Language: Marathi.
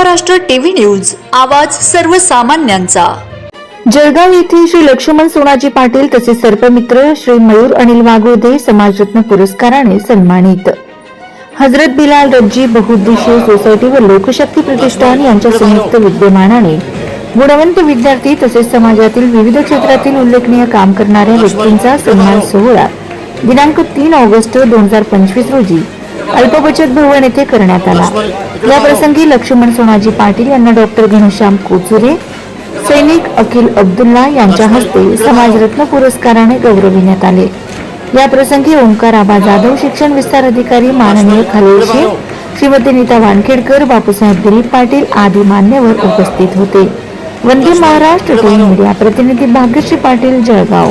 महाराष्ट्र टीव्ही न्यूज आवाज सर्वसामान्यांचा. जळगाव येथील श्री लक्ष्मण सोनाजी पाटील तसेच सर्पमित्र श्री मयूर अनिल वाघोदे समाजरत्न पुरस्काराने सन्मानित. हजरत बिलाल रज्जी बहुद्देशीय सोसायटी व लोकशक्ती प्रतिष्ठान यांच्या संयुक्त विद्यमानाने गुणवंत विद्यार्थी तसेच समाजातील विविध क्षेत्रातील उल्लेखनीय काम करणाऱ्या व्यक्तींचा सन्मान सोहळा दिनांक तीन ऑगस्ट दोन हजार पंचवीस रोजी अल्पबचत भवन येथे करण्यात आला. या प्रसंगी लक्ष्मण सोनाजी पाटील यांना डॉक्टर घनश्याम कोचुरे सैनिक अखिल अब्दुल्ला यांच्या हस्ते समाजरत्न पुरस्काराने गौरविण्यात आले. या प्रसंगी ओंकार आबा जाधव शिक्षण विस्तार अधिकारी माननीय खालील शेख श्रीमती नीता वानखेडकर बापूसाहेब दिलीप पाटील आदी मान्यवर उपस्थित होते. वंदे महाराष्ट्र टीव्ही मीडिया प्रतिनिधी भाग्यश्री पाटील जळगाव.